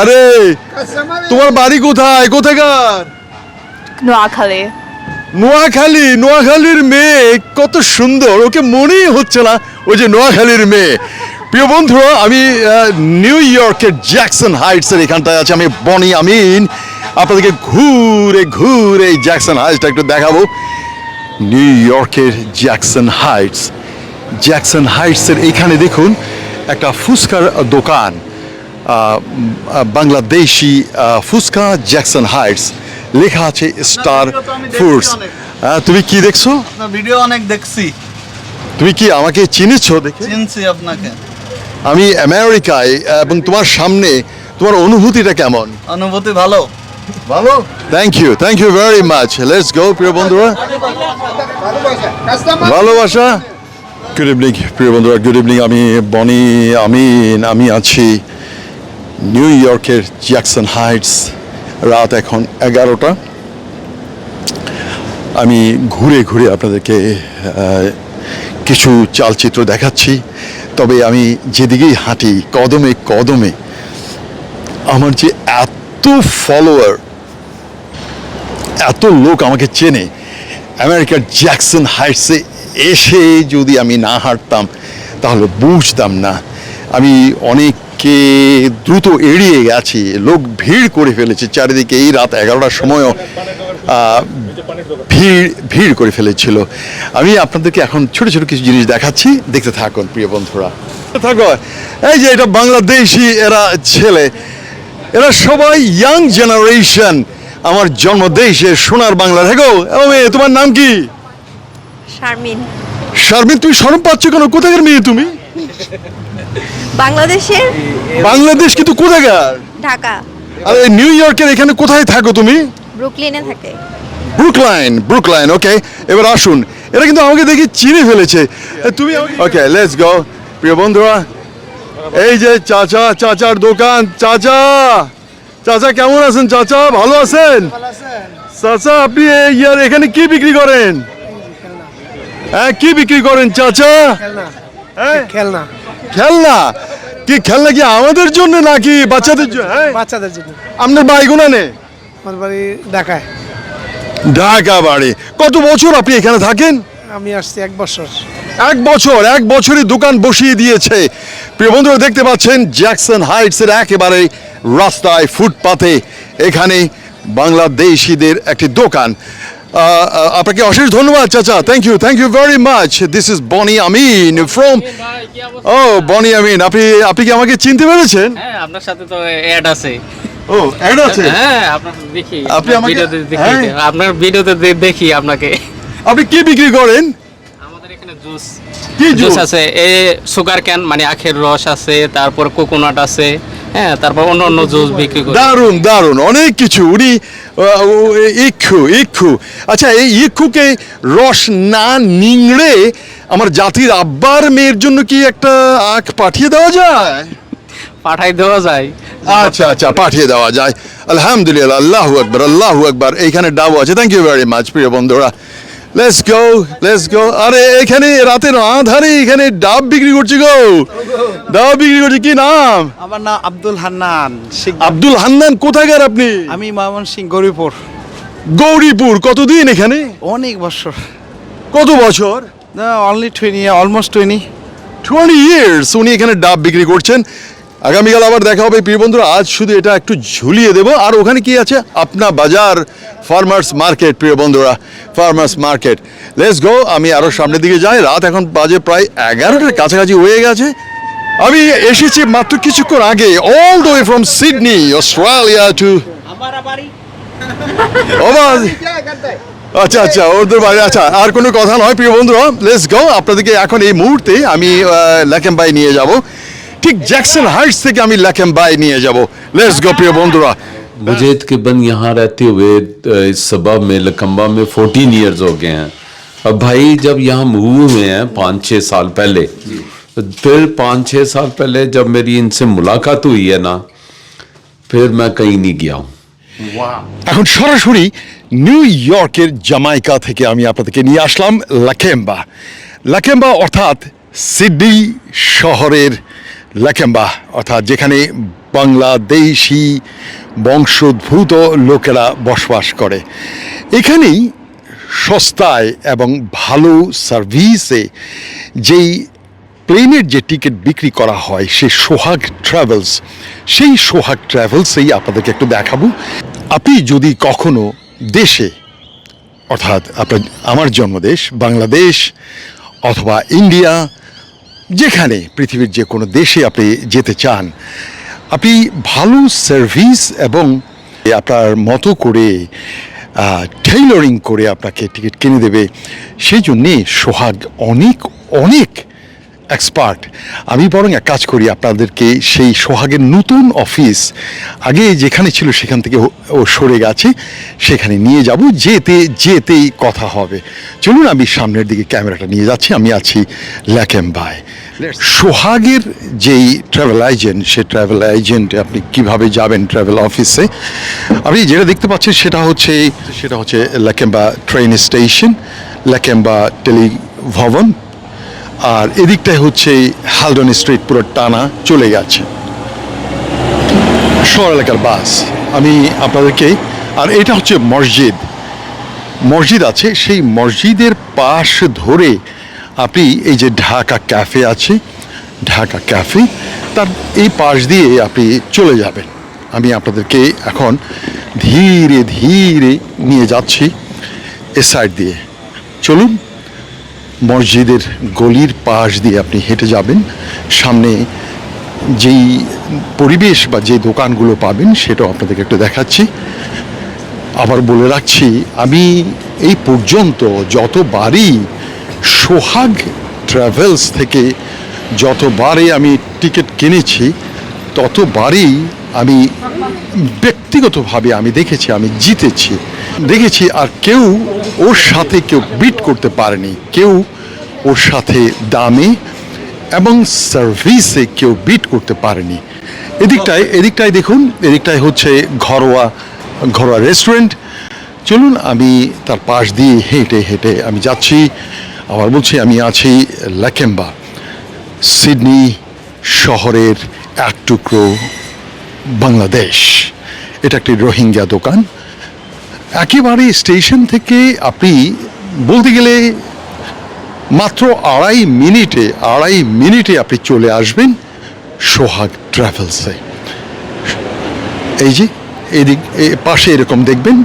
আরে তোমার বাড়ি কোথায়? কোথাকার? নোয়াখালী। নোয়াখালী নোয়াখালীর মেয়ে কত সুন্দর। ওকে মনেই হচ্ছে না ওই যে নোয়াখালীর মেয়ে। প্রিয় বন্ধুরা আমি নিউ ইয়র্কের জ্যাকসন হাইটসের এখানটায় আছে আমি বনি আমিন। আপনাদেরকে ঘুরে ঘুরে জ্যাকসন হাইটসটা একটু দেখাবো। নিউ ইয়র্কের জ্যাকসন হাইটস। জ্যাকসন হাইটসের এইখানে দেখুন একটা ফুচকার দোকান। Bangladeshi fuchka Jackson Heights. লেখা আছে স্টার ফুডস তুমি কি দেখছ? ভিডিও অনেক দেখছি। তুমি কি আমাকে চিনেছো দেখে? চিনছি আপনাকে। আমি আমেরিকায় এবং তোমার সামনে তোমার অনুভূতিটা কেমন? অনুভূতি ভালো। ভালো? Thank you thank you very much let's go প্রিয় বন্ধুরা। ভালোবাসা? গুড ইভিনিং প্রিয় বন্ধুরা গুড ইভিনিং আমি বনি আমিন আমি আছি। নিউ ইয়র্কের জ্যাকসন হাইটস রাত এখন এগারোটা। আমি ঘুরে ঘুরে আপনাদেরকে কিছু চালচিত্র দেখাচ্ছি। তবে আমি যেদিকেই হাঁটি, কদমে কদমে, আমার যে এত ফলোয়ার এত লোক আমাকে চেনে, আমেরিকার জ্যাকসন হাইটসে এসে যদি আমি না হাঁটতাম, তাহলে বুঝতাম না। আমি অনেককে দ্রুত এড়িয়ে গেছি লোক ভিড় করে ফেলেছে চারিদিকে এই রাত এগারোটার সময়ও ভিড় ভিড় করে ফেলেছিল। আমি আপনাদেরকে এখন ছোট ছোট কিছু জিনিস দেখাচ্ছি দেখতে থাকুন প্রিয় বন্ধুরা। থাকো এই যে এটা বাংলাদেশি এরা ছেলে এরা সবাই ইয়াং জেনারেশন আমার জন্মদেশে সোনার বাংলা মেয়ে তোমার নাম কি? শারমিন। শারমিন তুমি শরম পাচ্ছ কেন? কোথাকার মেয়ে তুমি? বাংলাদেশের? বাংলাদেশ কিন্তু কোথাকার? ঢাকা। আরে নিউ ইয়র্কের এখানে কোথায় থাকো তুমি? ব্রুকলিনে থাকে। ব্রুকলাইন ব্রুকলাইন ওকে এবার আসুন। এরা কিন্তু আমাকে দেখি চিনে ফেলেছে। তুমি ওকে লেটস গো প্রিয় বন্ধুরা এই যে চাচা চাচার দোকান। চাচা! চাচা কেমন আছেন চাচা? ভালো আছেন? চাচা আপনি ইয়ার এখানে কি বিক্রি করেন? হ্যাঁ কি বিক্রি করেন চাচা? হ্যাঁ? খেলনা। খেলনা? কি খেলনা কি আমাদের জন্য নাকি বাচ্চাদের জন্য? হ্যাঁ? বাচ্চাদের জন্য। আপনার বাইগুনা নে আমার বাড়ি ঢাকায়। ঢাকা বাড়ি। কত বছর আপনি এখানে থাকেন? আমি আসছি এক বছর। এক বছর এক বছরই দোকান বসিয়ে দিয়েছে। প্রিয় বন্ধুরা দেখতে পাচ্ছেন জ্যাকসন হাইটসের একেবারে রাস্তায় ফুটপাতে এখানে বাংলাদেশিদের একটি দোকান। আপনাকে অশেষ ধন্যবাদ চাচা। Thank you thank you very much this is Bonny Amin from ও বনি আমিন আপনি আপনি কি আমাকে চিনতে পেরেছেন? হ্যাঁ আপনার সাথে তো অ্যাড আছে। ও অ্যাড আছে? হ্যাঁ আপনার দেখি। আপনি আমাকে- হ্যাঁ। আপনার ভিডিওতে দেখি আপনাকে। আপনি কি বিক্রি করেন? আমাদের এখানে জুস। কি জুস আছে। এই সুগার ক্যান মানে আখের রস আছে তারপর কোকোনাট আছে। হ্যাঁ তারপর অন্য অন্য জুস বিক্রি করি। দারুণ দারুণ অনেক কিছু। উনি ইক্ষু ইক্ষু। আচ্ছা এই ইক্ষুকে রস না নিংড়ে আমার জাতির আব্বার মেয়ের জন্য কি একটা আখ পাঠিয়ে দেওয়া যায়? পাঠাই দেওয়া যায়। আচ্ছা আচ্ছা পাঠিয়ে দেওয়া যায়। আলহামদুলিল্লাহ আল্লাহু আকবার আল্লাহু আকবার। এইখানে ডাবো আছে। থ্যাংক ইউ ভেরি মাচ প্রিয় বন্ধুরা। লেটস গো লেটস গো আরে এখানে রাতের আধারে এখানে ডাব বিক্রি করছি গো। ডাব বিক্রি করছি কি নাম? আমার নাম আব্দুল হান্নান আব্দুল হান্নান কোথাকার আপনি? আমি মামন সিং গরিপুর। গৌরীপুর কতদিন এখানে? অনেক বছর। কত বছর? Only twenty almost twenty twenty years উনি এখানে ডাব বিক্রি করছেন। আগামীকাল আবার দেখা হবে। প্রিয় বন্ধুরা, আজ শুধু এটা একটু ঝুলিয়ে দেবো। আর ওখানে কি আছে? আপনা বাজার ফার্মার্স মার্কেট প্রিয় বন্ধুরা ফার্মার্স মার্কেট লেস গো আমি আরও সামনের দিকে যাই। রাত এখন বাজে প্রায় এগারোটার কাছাকাছি হয়ে গেছে। আমি এসেছি মাত্র কিছুক্ষণ আগে all the way from Sydney Australia to আচ্ছা আচ্ছা ওদের বাড়ি আচ্ছা আর কোনো কথা নয়, প্রিয় বন্ধুরা। লেস গো আপনাদেরকে এখন এই মুহূর্তে আমি ল্যাকেম্বাই নিয়ে যাব। ঠিক জ্যাকসন হাইটস থেকে আমি ল্যাকেম বাই নিয়ে যাব। লেটস গো প্রিয় বন্ধুরা। مجھے تقریباً یہاں رہتے ہوئے اس سبب میں لکھمبا میں فورٹین ایئرز ہو گئے ہیں اب بھائی جب یہاں موو ہوئے ہیں پانچ چھ سال پہلے پھر پانچ چھ سال پہلے جب میری ان سے ملاقات ہوئی ہے نا پھر میں کہیں نہیں گیا ہوں এখন সরাসরি নিউ ইয়র্কের জামাইকা থেকে আমি আপনাদেরকে নিয়ে আসলাম লাকেম্বা। লাকেম্বা অর্থাৎ সিডনি শহরের লাকেম্বা অর্থাৎ যেখানে বাংলাদেশি বংশোদ্ভূত লোকেরা বসবাস করে। এখানেই সস্তায় এবং ভালো সার্ভিসে যেই প্লেনের যে টিকিট বিক্রি করা হয়, সে সোহাগ ট্রাভেলস, সেই সোহাগ ট্রাভেলসেই আপনাদেরকে একটু দেখাবো। আপনি যদি কখনো দেশে, অর্থাৎ আপনার, আমার জন্মদেশ, বাংলাদেশ অথবা ইন্ডিয়া যেখানে পৃথিবীর যে কোনো দেশে আপনি যেতে চান, আপনি ভালো সার্ভিস এবং আপনার মতো করে টেইলরিং করে আপনাকে টিকিট কিনে দেবে, সেই জন্যে সোহাগ অনেক অনেক এক্সপার্ট আমি বরং এক কাজ করি, আপনাদেরকে সেই সোহাগের নতুন অফিস আগে যেখানে ছিল সেখান থেকে ও- সরে গেছে, সেখানে নিয়ে যাব, যেতে, যেতেই কথা হবে। চলুন আমি সামনের দিকে ক্যামেরাটা নিয়ে যাচ্ছি, আমি আছি ল্যাকেম্বায়। সোহাগের যেই ট্রাভেল এজেন্ট সে ট্রাভেল এজেন্ট আপনি কীভাবে যাবেন ট্রাভেল অফিসে আপনি যেটা দেখতে পাচ্ছেন সেটা হচ্ছে সেটা হচ্ছে ল্যাকেম্বা ট্রেন স্টেশন ল্যাকেম্বা টেলিভবন, আর এদিকটায় হচ্ছে হালডন স্ট্রিট পুরো টানা চলে গেছে। শহর এলাকার বাস। আমি আপনাদেরকে, আর এটা হচ্ছে মসজিদ। মসজিদ আছে, সেই মসজিদের পাশ ধরে আপনি এই যে ঢাকা ক্যাফে আছে, ঢাকা ক্যাফে, তার এই পাশ দিয়ে আপনি চলে যাবেন। আমি আপনাদেরকে এখন ধীরে ধীরে নিয়ে যাচ্ছি এ সাইড দিয়ে। চলুন, মসজিদের গলির পাশ দিয়ে আপনি হেঁটে যাবেন। সামনে যেই পরিবেশ বা যে দোকানগুলো পাবেন, সেটাও আপনাদেরকে একটু দেখাচ্ছি। আবার বলে রাখছি, আমি এই পর্যন্ত যতবারই সোহাগ ট্রাভেলস থেকে যতবারই আমি টিকিট কিনেছি, ততবারই আমি ব্যক্তিগতভাবে আমি দেখেছি, আমি জিতেছি। দেখেছি আর কেউ ওর সাথে কেউ বিট করতে পারেনি। কেউ ওর সাথে দামে এবং সার্ভিসে কেউ বিট করতে পারেনি। এদিকটায় এদিকটায় দেখুন, এদিকটায় হচ্ছে ঘরোয়া ঘরোয়া রেস্টুরেন্ট চলুন আমি তার পাশ দিয়ে হেঁটে হেঁটে আমি যাচ্ছি। আবার বলছি, আমি আছি ল্যাকেম্বা সিডনি শহরের এক টুকরো বাংলাদেশ। এটা একটি রোহিঙ্গা দোকান। একেবারে স্টেশন থেকে আপনি বলতে গেলে মাত্র আড়াই মিনিটে আড়াই মিনিটে আপনি চলে আসবেন সোহাগ ট্রাভেলসে। এই যে, এদিক পাশে এরকম দেখবেন।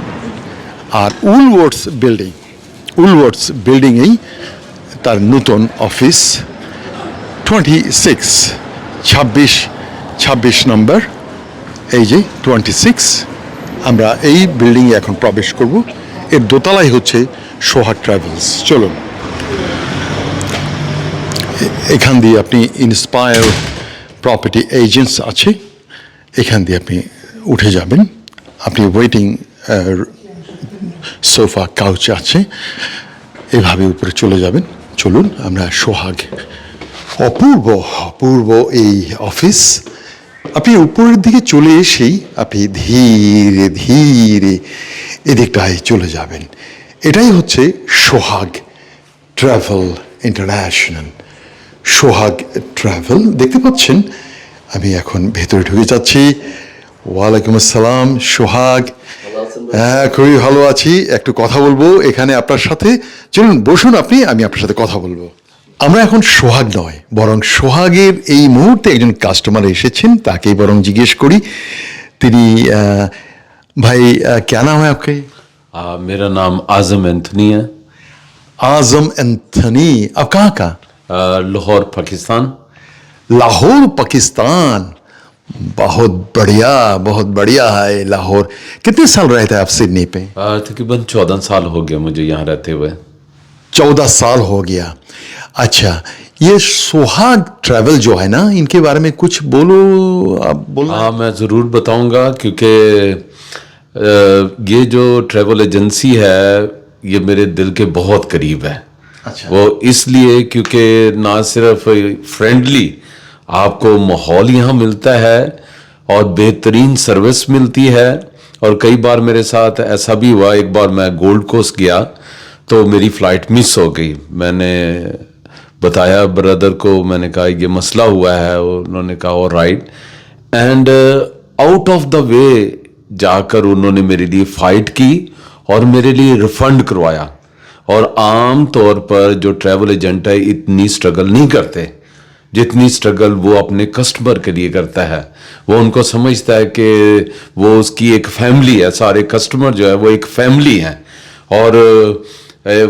আর উলওয়ার্ডস বিল্ডিং, উলওয়ার্ডস বিল্ডিংয়েই তার নতুন অফিস টোয়েন্টি সিক্স ছাব্বিশ ছাব্বিশ নম্বর, এই যে টোয়েন্টি সিক্স আমরা এই বিল্ডিংয়ে এখন প্রবেশ করব। এর দোতলাই হচ্ছে সোহাগ ট্রাভেলস চলুন। এখান দিয়ে আপনি ইন্সপায়ার প্রপার্টি এজেন্টস আছে, এখান দিয়ে আপনি উঠে যাবেন। আপনি ওয়েটিং সোফা কাউচ আছে, এভাবে উপরে চলে যাবেন। চলুন, আমরা সোহাগ, অপূর্ব অপূর্ব এই অফিস। আপনি উপরের দিকে চলে এসেই আপনি ধীরে ধীরে এদিকটায় চলে যাবেন। এটাই হচ্ছে Sohag travel international. Sohag travel, দেখতে পাচ্ছেন, আমি এখন ভেতরে ঢুকে যাচ্ছি। ওয়ালাইকুম আসসালাম, সোহাগ। হ্যাঁ খুবই ভালো আছি একটু কথা বলবো এখানে আপনার সাথে চলুন বসুন আপনি আমি আপনার সাথে কথা বলবো আমরা এখন সোহাগ নয় বরং সোহাগের এই মুহূর্তে একজন কাস্টমার এসেছেন তাকেই বরং জিজ্ঞেস করি তিনি আহ, ভাই আহ, क्या नाम है आपके आ, मेरा नाम आजम एंथनी है आजम एंथनी अब कहाँ का आ, लाहौर पाकिस्तान लाहौर पाकिस्तान بہت بڑھیا بہت بڑھیا ہے لاہور۔ کتنے سال رہتے ہیں آپ سڈنی پہ؟ تقریباً چودہ سال ہو گیا مجھے یہاں رہتے ہوئے۔ چودہ سال ہو گیا۔ اچھا یہ سوہاگ ٹریول جو ہے نا ان کے بارے میں کچھ بولو آپ بولو ہاں میں ضرور بتاؤں گا کیونکہ یہ جو ٹریول ایجنسی ہے یہ میرے دل کے بہت قریب ہے۔ اچھا۔ وہ اس لیے کیونکہ نہ صرف فرینڈلی آپ کو ماحول یہاں ملتا ہے اور بہترین سروس ملتی ہے اور کئی بار میرے ساتھ ایسا بھی ہوا، ایک بار میں گولڈ کوسٹ گیا تو میری فلائٹ مس ہو گئی۔ میں نے بتایا بردر کو، میں نے کہا یہ مسئلہ ہوا ہے، انہوں نے کہا اور رائٹ اینڈ آؤٹ آف دا وے جا کر انہوں نے میرے لیے فائٹ کی اور میرے لیے ریفنڈ کروایا۔ اور عام طور پر جو ٹریول ایجنٹ ہے، اتنی سٹرگل نہیں کرتے۔ جتنی سٹرگل وہ اپنے کسٹمر کے لیے کرتا ہے، وہ ان کو سمجھتا ہے کہ وہ اس کی ایک فیملی ہے، سارے کسٹمر جو ہے وہ ایک فیملی ہیں۔ اور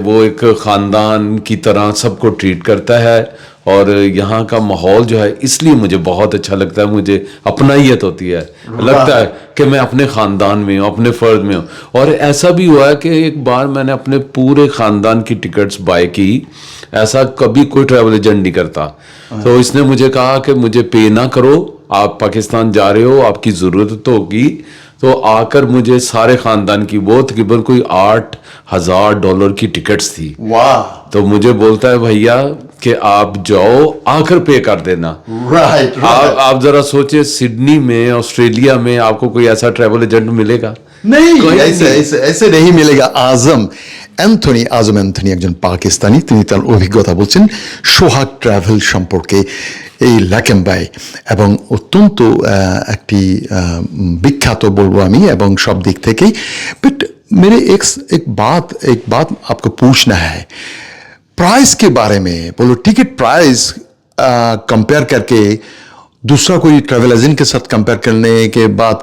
وہ ایک خاندان کی طرح سب کو ٹریٹ کرتا ہے اور یہاں کا ماحول جو ہے اس لیے مجھے بہت اچھا لگتا ہے مجھے اپنائیت ہوتی ہے۔ لگتا ہے کہ میں اپنے خاندان میں ہوں اپنے فرد میں ہوں۔ اور ایسا بھی ہوا ہے کہ ایک بار میں نے اپنے پورے خاندان کی ٹکٹس بائی کی۔ ایسا کبھی کوئی ٹریول ایجنٹ نہیں کرتا۔ ہاں۔ تو اس نے مجھے کہا کہ مجھے پے نہ کرو آپ پاکستان جا رہے ہو آپ کی ضرورت تو ہوگی۔ تو آ کر مجھے سارے خاندان کی وہ تقریباً کوئی آٹھ ہزار ڈالر کی ٹکٹس تھی۔ واہ۔ تو مجھے بولتا ہے بھیا کہ آپ جاؤ آ کر پے کر دینا۔ آپ ذرا سوچے سڈنی میں آسٹریلیا میں آپ کو کوئی ایسا ٹریول ایجنٹ ملے گا؟ نہیں ایسے ایسے ایسے نہیں ملے گা آزم অ্যান্থনি আজম অ্যান্থনি একজন পাকিস্তানি তিনি তার অভিজ্ঞতা বলছেন সোহাগ ট্রাভেল সম্পর্কে এই লাকেমবাই এবং অত্যন্ত একটি বিখ্যাত বলবো আমি এবং সব দিক থেকেই। বাট میرے ایک ایک بات ایک بات آپ کو پوچھنا ہے پرائز کے بارے میں بولو ٹکٹ پرائز کمپیئر کر کے دوسرا کوئی ٹریول ایجنٹ کے ساتھ کمپیئر کرنے کے بعد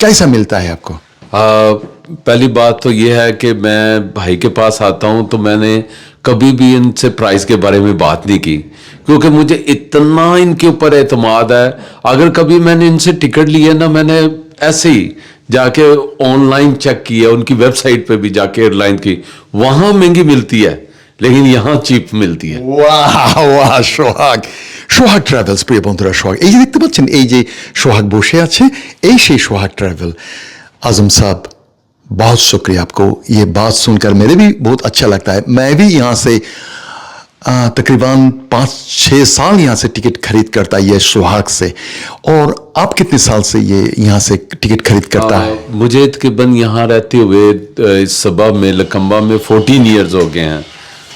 کیسا ملتا ہے آپ کو آ, پہلی بات تو یہ ہے کہ میں بھائی کے پاس آتا ہوں تو میں نے کبھی بھی ان سے پرائز کے بارے میں بات نہیں کی، کیونکہ مجھے اتنا ان کے اوپر اعتماد ہے۔ اگر کبھی میں نے ان سے ٹکٹ لی نا، میں نے ایسے ہی جا کے آن لائن چیک کیا ان کی ویب سائٹ پہ بھی جا کے ایئر لائن کی۔ وہاں مہنگی ملتی ہے، لیکن یہاں چیپ ملتی ہے۔ واہ واہ، شوہاگ۔ شوہاگ ট্রাভেলস প্রিয় বন্ধুরা সোহাগ এই যে দেখতে পাচ্ছেন এই شوہاگ بوشے آچھے আছে এই সেই সোহাগ ট্রাভেল আজম بہت شکریہ آپ کو یہ بات سن کر میرے بھی بہت اچھا لگتا ہے۔ میں بھی یہاں سے تقریباً پانچ چھ سال یہاں سے ٹکٹ خرید کرتا ہے یہ سہاگ سے۔ اور آپ کتنے سال سے یہ یہاں سے ٹکٹ خرید کرتا ہے؟ مجھے تقریباً یہاں رہتے ہوئے اس صبح میں لکھمبا میں فورٹین ایئرز ہو گئے ہیں۔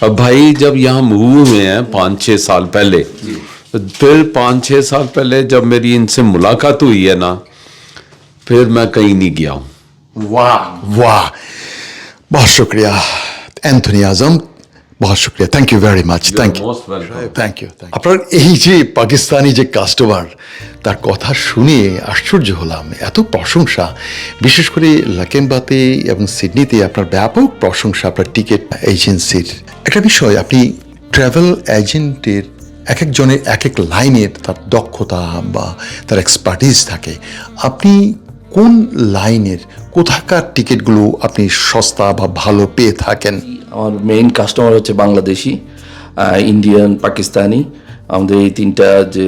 اب بھائی جب یہاں موو ہوئے ہیں پانچ چھ سال پہلے جی۔ پھر پانچ چھ سال پہلے جب میری ان سے ملاقات ہوئی ہے نا پھر میں کہیں نہیں گیا ہوں۔ वाह वाह बहुत शुक्रिया एंथनी आजम बहुत शुक्रिया thank you very much thank you most welcome thank you আপনার এই যে পাকিস্তানি যে কাস্টমার তার কথা শুনে আশ্চর্য হলাম এত প্রশংসা বিশেষ করে লাকেম্বাতে এবং সিডনিতে আপনার ব্যাপক প্রশংসা আপনার টিকিট এজেন্সির একটা বিষয় আপনি ট্রাভেল এজেন্টের এক একজনের এক এক লাইনের তার দক্ষতা বা তার এক্সপার্টিস থাকে আপনি কোন লাইনের কোথাকার টিকিটগুলো আপনি সস্তা বা ভালো পেয়ে থাকেন? আমার মেইন কাস্টমার হচ্ছে বাংলাদেশি ইন্ডিয়ান পাকিস্তানি আমাদের এই তিনটা যে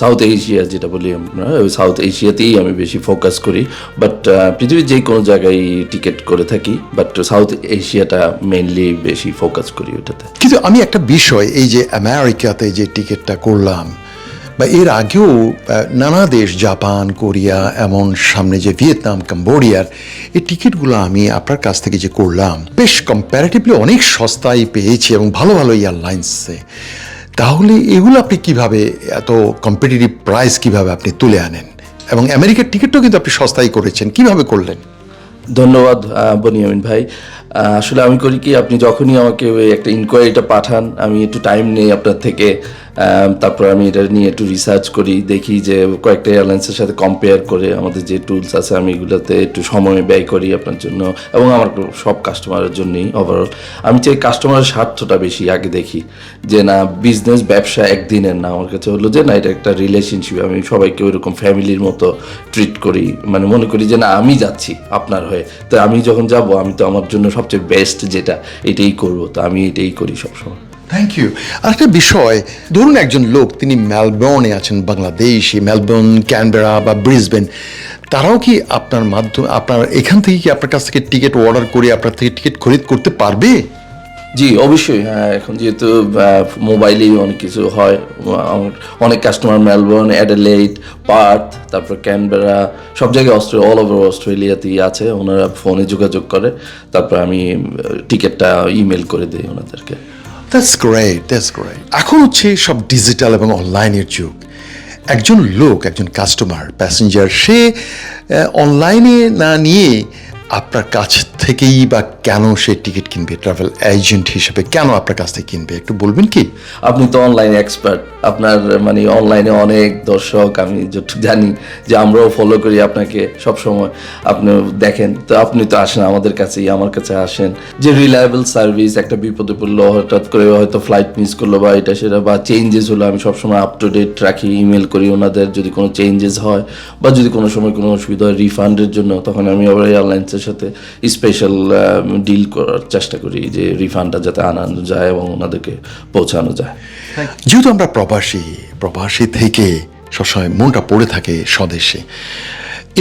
সাউথ এশিয়া যেটা বলি আমরা ওই সাউথ এশিয়াতেই আমি বেশি ফোকাস করি। বাট পৃথিবীর যে কোনো জায়গায় টিকিট করে থাকি বাট সাউথ এশিয়াটা মেনলি বেশি ফোকাস করি ওটাতে। কিন্তু আমি একটা বিষয় এই যে আমেরিকাতে যে টিকিটটা করলাম বা এর আগেও নানা দেশ, জাপান, কোরিয়া, এমন সামনে যে ভিয়েতনাম, কম্বোডিয়ার, এই টিকিটগুলো আমি আপনার কাছ থেকে যে করলাম, বেশ কম্প্যারেটিভলি অনেক সস্তায় পেয়েছি এবং ভালো ভালো এয়ারলাইন্সে তাহলে এগুলো আপনি কীভাবে, এত কম্পিটিটিভ প্রাইস কীভাবে আপনি তুলে আনেন? এবং আমেরিকার টিকিটও কিন্তু আপনি সস্তায় করেছেন, কীভাবে করলেন? ধন্যবাদ বনিয়ামিন ভাই। আসলে আমি করি কি, আপনি যখনই আমাকে একটা ইনকোয়ারিটা পাঠান, আমি একটু টাইম নেই আপনার থেকে। তারপর আমি এটা নিয়ে একটু রিসার্চ করি, দেখি যে কয়েকটা এয়ারলাইন্সের সাথে কম্পেয়ার করে আমাদের যে টুলস আছে, আমি এগুলোতে একটু সময় ব্যয় করি আপনার জন্য এবং আমার সব কাস্টমারের জন্যই ওভারঅল আমি চাই কাস্টমারের স্বার্থটা বেশি আগে দেখি, যে না বিজনেস ব্যবসা একদিনের না। আমার কাছে হলো যে না, এটা একটা রিলেশনশিপ আমি সবাইকে ওইরকম ফ্যামিলির মতো ট্রিট করি। মানে মনে করি যে না, আমি যাচ্ছি আপনার হয়ে। তো আমি যখন যাব, আমি তো আমার জন্য সবচেয়ে বেস্ট যেটা, এটাই করব। তো আমি এটাই করি সবসময়। থ্যাংক ইউ আরেকটা বিষয়, ধরুন একজন লোক, তিনি মেলবোর্নে আছেন বাংলাদেশি মেলবোর্ন ক্যানবেরা বা ব্রিসবেন তারাও কি আপনার মাধ্যমে, আপনার, এখান থেকে কি আপনার কাছ থেকে টিকিট অর্ডার করে আপনার থেকে টিকিট খরিদ করতে পারবে? জি, অবশ্যই। হ্যাঁ এখন যেহেতু মোবাইলেই অনেক কিছু হয়, অনেক কাস্টমার মেলবোর্ন অ্যাডেলেইড পার্থ তারপর ক্যানবেরা সব জায়গায় অস্ট্রেলিয়া অল ওভার অস্ট্রেলিয়াতেই আছে, ওনারা ফোনে যোগাযোগ করে, তারপর আমি টিকিটটা ইমেল করে দিই ওনাদেরকে। দ্যাটস গ্রেট দ্যাটস গ্রেট এখন হচ্ছে সব ডিজিটাল এবং অনলাইনের যুগ। একজন লোক, একজন কাস্টমার প্যাসেঞ্জার সে অনলাইনে না নিয়ে আপনার কাছ থেকেই বা কেন সে টিকিট কিনবে? ট্রাভেল এজেন্ট হিসেবে কেন আপনার কাছ থেকে কিনবে? একটু বলবেন কি? আপনি তো অনলাইন এক্সপার্ট আপনার মানে অনলাইনে অনেক দর্শক, আমি জানি যে আমরাও ফলো করি আপনাকে সব সময় আপনি দেখেন, তো আপনি তো আসেন আমাদের কাছেই, আমার কাছে আসেন। যে রিলায়েবল সার্ভিস একটা বিপদে পড়ল হঠাৎ করে হয়তো ফ্লাইট মিস করল বা এটা সেটা বা চেঞ্জেস হলো, আমি সবসময় আপ টু ডেট রাখি ইমেল করি ওনাদের, যদি কোনো চেঞ্জেস হয় বা যদি কোনো সময় কোনো অসুবিধা হয় রিফান্ডের জন্য, তখন আমি আবার এয়ারলাইন্সের সাথে স্পেশাল ডিল করার চেষ্টা করি যে রিফান্ডটা যাতে আনানো যায় এবং ওনাদেরকে পৌঁছানো যায়। যেহেতু আমরা প্রবাসী প্রবাসী থেকে সবসময় মনটা পড়ে থাকে স্বদেশে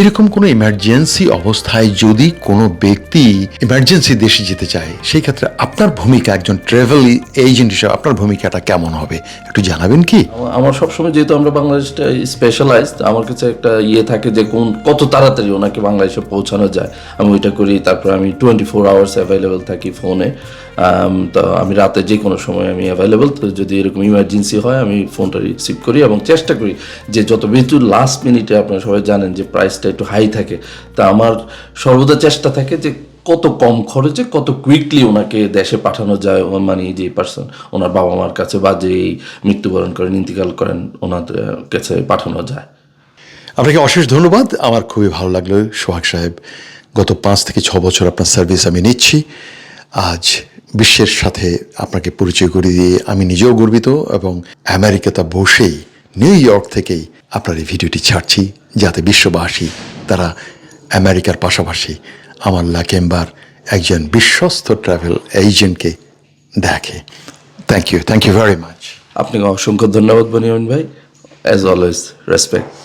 এরকম কোনো ইমার্জেন্সি অবস্থায় যদি কোনো ব্যক্তি ইমার্জেন্সি দেশে যেতে চায়, সেই ক্ষেত্রে আপনার ভূমিকা একজন ট্রাভেল এজেন্ট হিসেবে আপনার ভূমিকাটা কেমন হবে? একটু জানাবেন কি? আমার সবসময় যেহেতু আমরা বাংলাদেশটা স্পেশালাইজড আমার কাছে একটা ইয়ে থাকে যে কোন, কত তাড়াতাড়ি ওনাকে বাংলাদেশে পৌঁছানো যায়। আমি ওইটা করি, তারপর আমি টোয়েন্টি ফোর আওয়ার্স অ্যাভেলেবেল থাকি ফোনে তো আমি রাতে যে কোনো সময় আমি অ্যাভেলেবল তো যদি এরকম ইমার্জেন্সি হয়, আমি ফোনটা রিসিভ করি এবং চেষ্টা করি যে যত বেশি লাস্ট মিনিটে আপনারা সবাই জানেন যে প্রাইসটা একটু হাই থাকে, তা আমার সর্বদা চেষ্টা থাকে যে কত কম খরচে কত কুইকলি ওনাকে দেশে পাঠানো যায় মানে যে পার্সন ওনার বাবা মার কাছে বা যেই মৃত্যুবরণ করেন, ইন্তিকাল করেন ওনাদের কাছে পাঠানো যায়। আপনাকে অশেষ ধন্যবাদ। আমার খুবই ভালো লাগল সোহাগ সাহেব। গত পাঁচ থেকে ছ বছর আপনার সার্ভিস আমি নিচ্ছি। আজ বিশ্বের সাথে আপনাকে পরিচয় করে দিয়ে আমি নিজেও গর্বিত এবং আমেরিকাতে বসেই নিউ ইয়র্ক থেকেই আপনার এই ভিডিওটি ছাড়ছি যাতে বিশ্ববাসী তারা আমেরিকার পাশাপাশি আমার লাকেম্বার একজন বিশ্বস্ত ট্রাভেল এজেন্টকে দেখে। Thank you thank you very much আপনাকে অসংখ্য ধন্যবাদ বনিয়ন ভাই। As always respect